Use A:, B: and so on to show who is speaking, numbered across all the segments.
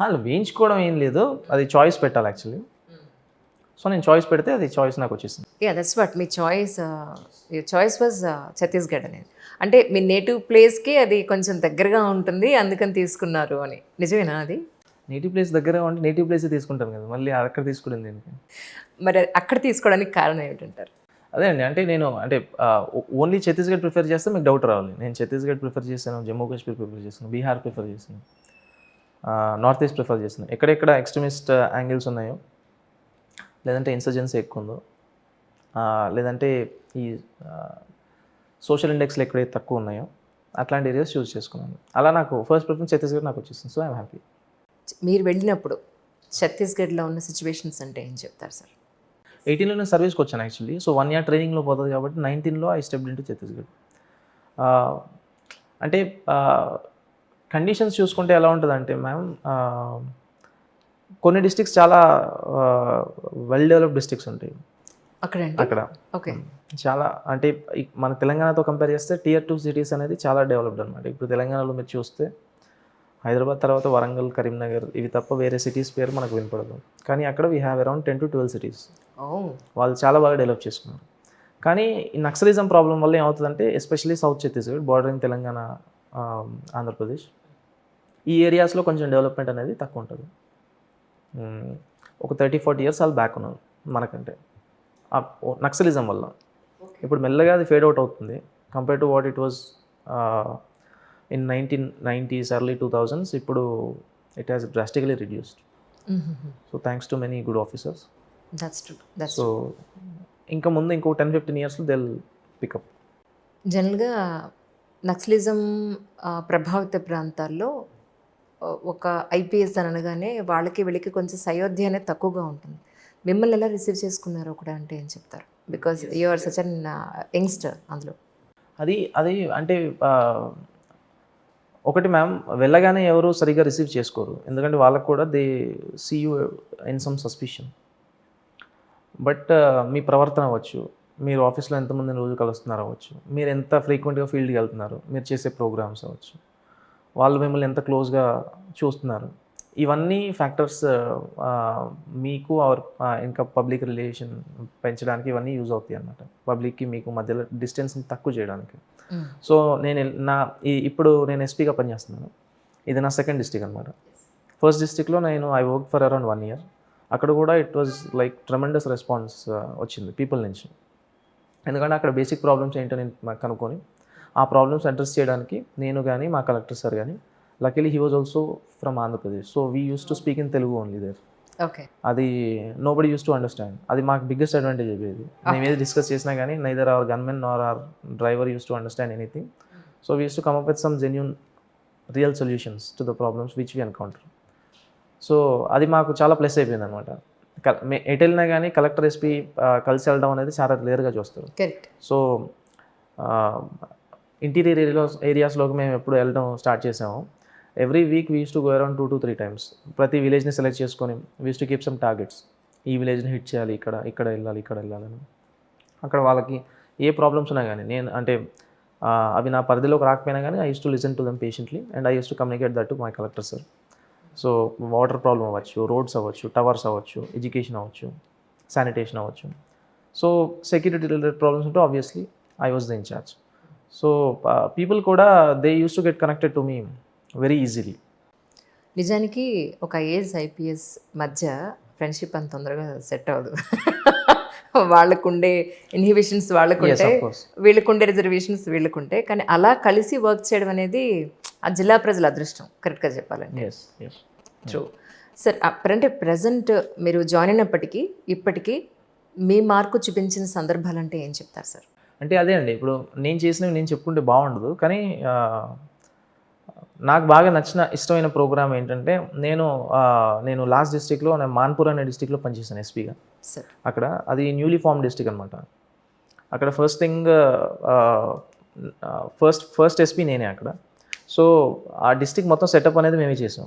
A: వాళ్ళు వేయించుకోవడం ఏం లేదు. అది చాయిస్ పెట్టాలి యాక్చువల్లీ సో నేను చాయిస్ పెడితే అది చాయిస్ నాకు వచ్చేసింది.
B: Yeah that's what me choice your choice was Chhattisgarh అనేది. అంటే మీ నేటివ్ ప్లేస్కి అది కొంచెం దగ్గరగా ఉంటుంది అందుకని తీసుకున్నారు అని. నిజమేనా అది?
A: నేటివ్ ప్లేస్ దగ్గర ఉంటే నేటివ్ ప్లేస్ తీసుకుంటాను కదా మళ్ళీ అక్కడ తీసుకునేది దేనికి?
B: మరి అక్కడ తీసుకోవడానికి కారణం ఏమిటంటారు?
A: అదే అండి అంటే నేను అంటే ఓన్లీ ఛత్తీస్గఢ్ ప్రిఫర్ చేస్తే మీకు డౌట్ రావాలి. నేను ఛత్తీస్గఢ్ ప్రిఫర్ చేశాను జమ్మూ కాశ్మీర్ ప్రిఫర్ చేశాను బీహార్ ప్రిఫర్ చేశాను. నార్త్ ఈస్ట్ ప్రిఫర్ చేశాను ఎక్కడెక్కడ ఎక్స్ట్రీమిస్ట్ యాంగిల్స్ ఉన్నాయో లేదంటే ఇన్సర్జెన్సీ ఎక్కువ ఉందో లేదంటే ఈ సోషల్ ఇండెక్స్లు ఎక్కడైతే తక్కువ ఉన్నాయో అట్లాంటి ఏరియాస్ చూస్ చేసుకున్నాను. అలా నాకు ఫస్ట్ ప్రిఫరెన్స్ ఛత్తీస్గఢ్ నాకు వచ్చేసింది. సో ఐఎమ్ హ్యాపీ
B: మీరు వెళ్ళినప్పుడు ఛత్తీస్గఢ్లో ఉన్న సిచ్యువేషన్స్ అంటే ఏం చెప్తారు సార్?
A: ఎయిటీన్లో నేను సర్వీస్కి వచ్చాను యాక్చువల్లీ సో వన్ ఇయర్ ట్రైనింగ్లో పోతుంది కాబట్టి నైన్టీన్లో ఐ స్టెప్ ఇంటూ ఛత్తీస్గఢ్. అంటే కండిషన్స్ చూసుకుంటే ఎలా ఉంటుందంటే మ్యామ్ కొన్ని డిస్ట్రిక్ట్స్ చాలా వెల్ డెవలప్డ్ డిస్ట్రిక్ట్స్ ఉంటాయి.
B: అక్కడండి?
A: అక్కడ.
B: ఓకే.
A: చాలా అంటే మన తెలంగాణతో కంపేర్ చేస్తే టియర్ టూ సిటీస్ అనేది చాలా డెవలప్డ్ అనమాట ఇప్పుడు తెలంగాణలో మీరు చూస్తే హైదరాబాద్ తర్వాత వరంగల్ కరీంనగర్ ఇవి తప్ప వేరే సిటీస్ పేరు మనకు వినపడదు. కానీ అక్కడ we have around ten to twelve cities వాళ్ళు చాలా బాగా డెవలప్ చేసుకున్నారు. కానీ ఈ నక్సలిజం ప్రాబ్లం వల్ల ఏమవుతుందంటే especially south Chhattisgarh bordering Telangana Andhra Pradesh ఈ ఏరియాస్లో కొంచెం డెవలప్మెంట్ అనేది తక్కువ ఉంటుంది. ఒక థర్టీ ఫార్టీ ఇయర్స్ వాళ్ళు బ్యాక్ ఉన్నారు మనకంటే. నక్సలిజం వల్ల. ఇప్పుడు మెల్లగా అది ఫేడ్ అవుట్ అవుతుంది. Compare to what it was in nineteen nineties early two thousands ఇప్పుడు it has drastically reduced so thanks to many good officers so ఇంకా ముందు ఇంకో టెన్ ఫిఫ్టీన్ ఇయర్స్లో దెల్ పికప్
B: జనరల్గా నక్సలిజం ప్రభావిత ప్రాంతాల్లో ఒక ఐపీఎస్ అని అనగానే వాళ్ళకి వీళ్ళకి కొంచెం సయోధ్య అనేది తక్కువగా ఉంటుంది. మిమ్మల్ని ఎలా రిసీవ్ చేసుకున్నారో కూడా అంటే ఏం చెప్తారు? Because you are such an youngster అందులో.
A: అది అది అంటే ఒకటి మ్యామ్ వెళ్ళగానే ఎవరు సరిగ్గా రిసీవ్ చేసుకోరు. ఎందుకంటే వాళ్ళకు కూడా they see you in some suspicion. But మీ ప్రవర్తన అవ్వచ్చు. మీరు ఆఫీస్లో ఎంతమందిని రోజు కలుస్తున్నారు అవ్వచ్చు. మీరు ఎంత ఫ్రీక్వెంట్గా ఫీల్డ్కి వెళ్తున్నారు. మీరు చేసే ప్రోగ్రామ్స్ అవ్వచ్చు. వాళ్ళు మిమ్మల్ని ఎంత క్లోజ్గా చూస్తున్నారు? ఇవన్నీ ఫ్యాక్టర్స్ మీకు ఆర్ ఇంకా పబ్లిక్ రిలేషన్ పెంచడానికి ఇవన్నీ యూజ్ అవుతాయి అన్నమాట. పబ్లిక్కి మీకు మధ్యలో డిస్టెన్స్ని తక్కువ చేయడానికి. సో నేను నా ఈ- ఇప్పుడు నేను ఎస్పీగా పనిచేస్తున్నాను. ఇది నా సెకండ్ డిస్టిక్ అనమాట ఫస్ట్ డిస్టిక్లో నేను I work for around one year. అక్కడ కూడా it was like tremendous response వచ్చింది పీపుల్ నుంచి. ఎందుకంటే అక్కడ బేసిక్ ప్రాబ్లమ్స్ ఏంటో నేను నాకు కనుక్కొని ఆ ప్రాబ్లమ్స్ అడ్రస్ చేయడానికి నేను కానీ మా కలెక్టర్ సార్ కానీ luckily he was also from Andhra Pradesh so we use to speak in Telugu only there
B: okay
A: అది nobody use to understand అది మాకు బిగ్గెస్ట్ అడ్వాంటేజ్ అయిపోయేది. మేము ఏది డిస్కస్ చేసినా కానీ neither our gunmen or or driver use to understand anything so we use to come up with some genuine real solutions to the problems which we encounter so అది మాకు చాలా plus అయిపోయింది అనమాట ఎటు వెళ్ళినా కానీ కలెక్టర్ ఎస్పీ కలిసి వెళ్ళడం అనేది చాలా క్లియర్గా చూస్తారు.
B: కరెక్ట్
A: సో ఇంటీరియర్ ఏరియాస్ ఏరియాస్లోకి మేము ఎప్పుడు వెళ్ళడం స్టార్ట్ చేసాము. Every week we to go around two to three times ప్రతి విలేజ్ని సెలెక్ట్ చేసుకొని we's to keep some targets ఈ విలేజ్ని హిట్ చేయాలి ఇక్కడ ఇక్కడ వెళ్ళాలి ఇక్కడ వెళ్ళాలని అక్కడ వాళ్ళకి ఏ ప్రాబ్లమ్స్ ఉన్నా కానీ నేను అంటే అవి నా పరిధిలోకి రాకపోయినా కానీ I use to listen to them patiently and I use to communicate that to my collector sir so water problem అవ్వచ్చు రోడ్స్ అవ్వచ్చు టవర్స్ అవ్వచ్చు ఎడ్యుకేషన్ అవ్వచ్చు శానిటేషన్ అవ్వచ్చు. సో సెక్యూరిటీ రిలేటెడ్ ప్రాబ్లమ్స్ ఉంటే obviously I was the incharge so people కూడా they use to get connected to me very easily
B: నిజానికి ఒక IAS IPS మధ్య ఫ్రెండ్షిప్ అంత తొందరగా సెట్ అవ్వదు. వాళ్ళకుండే ఇన్హిబిషన్స్ వాళ్ళకుంటే. వీళ్ళకుండే రిజర్వేషన్స్ వీళ్ళకుంటే కానీ అలా కలిసి వర్క్ చేయడం అనేది ఆ జిల్లా ప్రజల అదృష్టం కరెక్ట్గా చెప్పాలంటే. ట్రూ సార్ అంటే ప్రజెంట్ మీరు జాయిన్ అయినప్పటికీ ఇప్పటికీ మీ మార్కు చూపించిన సందర్భాలు అంటే ఏం చెప్తారు సార్
A: అంటే అదే అండి. ఇప్పుడు నేను చేసినవి నేను చెప్పుకుంటే బాగుండదు. కానీ నాకు బాగా నచ్చిన ఇష్టమైన ప్రోగ్రామ్ ఏంటంటే నేను నేను లాస్ట్ డిస్టిక్లో నేను మాన్పూర్ అనే డిస్టిక్లో పనిచేశాను ఎస్పీగా. అక్కడ అది న్యూలీ ఫార్మ్ డిస్టిక్ అనమాట అక్కడ first thing first first SP నేనే అక్కడ. సో ఆ డిస్టిక్ మొత్తం సెటప్ అనేది మేమే చేసాం.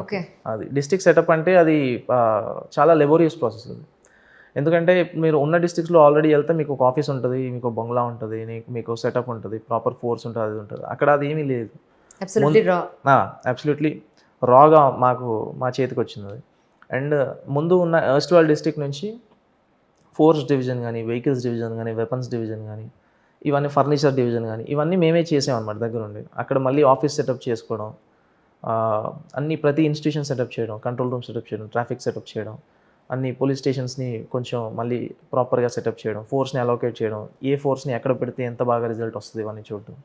B: ఓకే.
A: అది డిస్టిక్ సెటప్ అంటే అది చాలా లెబోరియస్ ప్రాసెస్ అది. ఎందుకంటే మీరు ఉన్న డిస్ట్రిక్ట్స్లో ఆల్రెడీ వెళ్తే మీకు ఒక ఆఫీస్ ఉంటుంది మీకు బంగ్లా ఉంటుంది నీకు మీకు సెటప్ ఉంటుంది ప్రాపర్ ఫోర్స్ ఉంటుంది అది ఉంటుంది. అక్కడ అది ఏమీ లేదు.
B: అబ్సల్యూట్లీ
A: రాగా మాకు మా చేతికి వచ్చింది. అది అండ్ ముందు ఉన్న ఎర్స్ట్వాల్ డిస్ట్రిక్ట్ నుంచి ఫోర్స్ డివిజన్ కానీ వెహికల్స్ డివిజన్ కానీ వెపన్స్ డివిజన్ కానీ ఇవన్నీ ఫర్నిచర్ డివిజన్ కానీ ఇవన్నీ మేమే చేసామన్నమాట దగ్గర ఉండి అక్కడ మళ్ళీ ఆఫీస్ సెటప్ చేసుకోవడం అన్ని ప్రతి ఇన్స్టిట్యూషన్ సెటప్ చేయడం కంట్రోల్ రూమ్ సెటప్ చేయడం ట్రాఫిక్ సెటప్ చేయడం అన్ని పోలీస్ స్టేషన్స్ని కొంచెం మళ్ళీ ప్రాపర్గా సెటప్ చేయడం ఫోర్స్ని అలోకేట్ చేయడం ఏ ఫోర్స్ని ఎక్కడ పెడితే ఎంత బాగా రిజల్ట్ వస్తుంది ఇవన్నీ చూడటం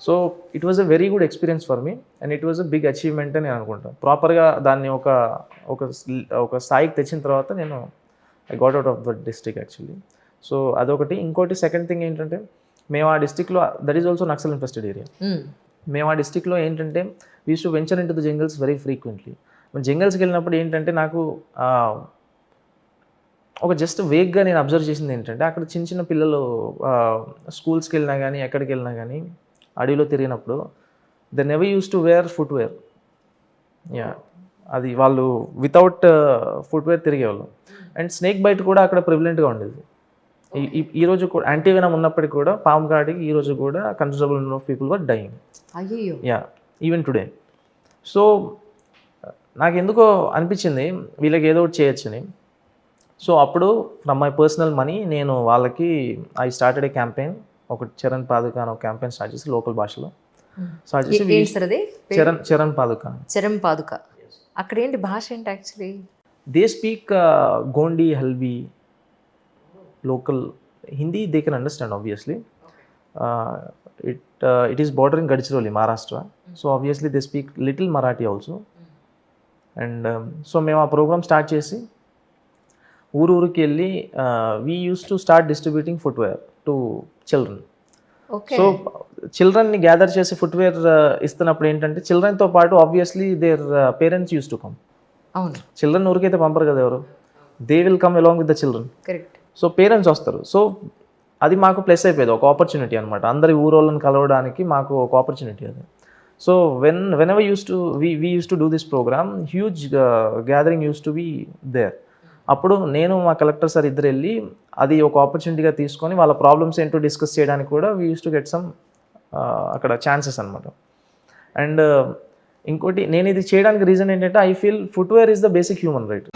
A: so it was a very good experience for me and it was a big achievement అని నేను అనుకుంటాను ప్రాపర్గా దాన్ని ఒక ఒక ఒక స్థాయికి తెచ్చిన తర్వాత నేను I got out of the district actually so అదొకటి. ఇంకోటి సెకండ్ థింగ్ ఏంటంటే మేము ఆ డిస్ట్రిక్ట్లో that is also naxal infested area
B: hmm.
A: ఆ డిస్ట్రిక్ట్లో ఏంటంటే we use to venture into the jungles very frequently జంగల్స్కి వెళ్ళినప్పుడు ఏంటంటే నాకు ఒక జస్ట్ వేగ్గా నేను అబ్జర్వ్ చేసింది ఏంటంటే అక్కడ చిన్న చిన్న పిల్లలు స్కూల్స్కి వెళ్ళినా కానీ ఎక్కడికి వెళ్ళినా కానీ అడవిలో తిరిగినప్పుడు they never use to wear footwear yeah అది వాళ్ళు వితౌట్ ఫుట్వేర్ తిరిగేవాళ్ళు. అండ్ స్నేక్ బైట్ కూడా అక్కడ ప్రివిలెంట్గా ఉండేది. ఈ- రోజు కూడా యాంటీవెనమ్ ఉన్నప్పటికీ కూడా పాము కాటికి ఈ రోజు కూడా considerable number of people were dying yeah even today so నాకు ఎందుకో అనిపించింది వీళ్ళకి ఏదో ఒకటి చేయొచ్చని. సో అప్పుడు ఫ్రమ్ మై పర్సనల్ మనీ నేను వాళ్ళకి ఐ స్టార్టెడ్ ఏ క్యాంపెయిన్ ఒక చరణ్ పాదుక అని ఒక క్యాంపెయిన్ స్టార్ట్ చేసి లోకల్ భాషలో స్టార్ట్ చేసి
B: సార్ అది?
A: చరణ్ చరణ్ పాదుక
B: చరం పాదుక. అక్కడ ఏంటి భాష ఏంటి actually
A: they speak Gondi Halbi local Hindi they can understand obviously it it is border in Gadchiroli Maharashtra so obviously they speak little Marathi also and so మేము ఆ ప్రోగ్రామ్ స్టార్ట్ చేసి ఊరు ఊరికి వెళ్ళి we use to start distributing footwear to children
B: okay
A: so చిల్డ్రన్ని gather చేసి footwear ఇస్తున్నప్పుడు ఏంటంటే చిల్డ్రన్తో పాటు obviously their parents use to come
B: అవును.
A: చిల్డ్రన్ ఊరికైతే పంపరు కదా ఎవరు? They will come along with the children
B: correct
A: so parents వస్తారు. సో అది మాకు ప్లస్ అయిపోయేది ఒక ఆపర్చునిటీ అనమాట అందరి ఊరోళ్ళని కలవడానికి మాకు ఒక ఆపర్చునిటీ అది. So when whenever use to we we use to do this program huge gathering use to be there అప్పుడు నేను మా కలెక్టర్ సార్ ఇద్దరు వెళ్ళి అది ఒక ఆపర్చునిటీగా తీసుకొని వాళ్ళ ప్రాబ్లమ్స్ ఏంటో డిస్కస్ చేయడానికి కూడా we use to get some అక్కడ ఛాన్సెస్ అనమాట అండ్ ఇంకోటి నేను ఇది చేయడానికి రీజన్ ఏంటంటే I feel footwear is the basic human right